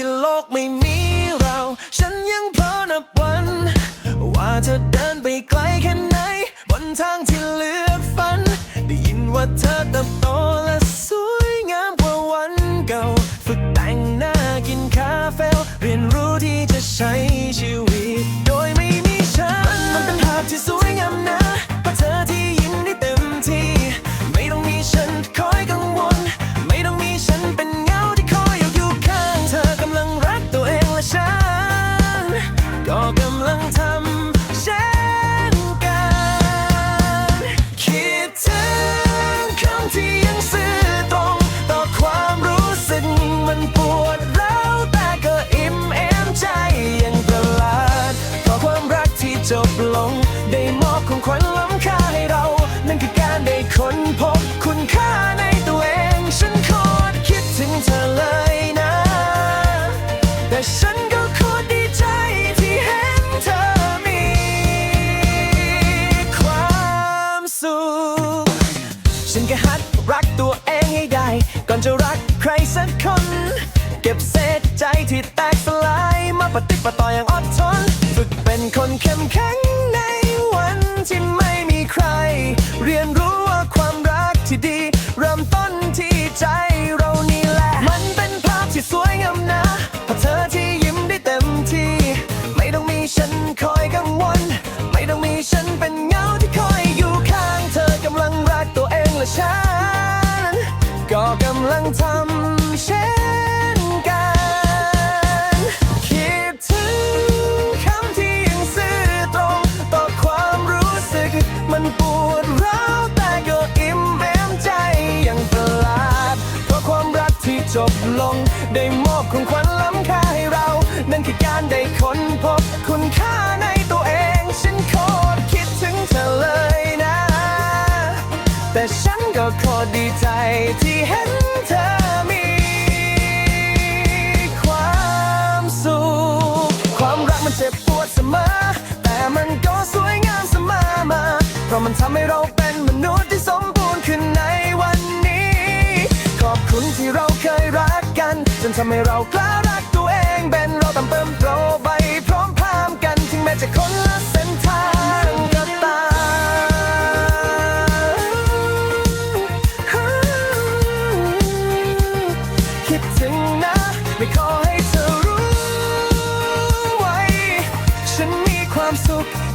ที่โลกไม่มีเรา ฉันยังเพ้อนับวัน ว่าเธอเดินไปไกลแค่ไหน บนทางที่เลือกฝัน ได้ยินว่าเธอเติบ ฉันก็หัดรักตัวเองให้ได้ ก่อนจะรักใครสักคน เก็บเศษใจที่แตกสลาย มาปฏิปต่ออย่างอดทน ฝึกเป็นคนเข้มแข็งในวันที่ไม่ และฉัน ก็กำลังทำเช่นกัน คิดถึงคำที่ยังซื่อตรงต่อความรู้สึก มันปวดร้าวแต่ก็อิ่มเอมใจอย่างประหลาดเพราะความรักที่จบลง ได้มอบของขวัญล้ำค่าให้เรา นั่นคือการได้ค้นพบคุณค่านตั มอ แต่มันก็สวยงามเสมอมา เพราะมันทำให้เราเป็นมนุษย์ที่สมบูรณ์ขึ้นในวันนี้ ขอบคุณที่เราเคยรักกัน จนทำให้เรากล้า ขอ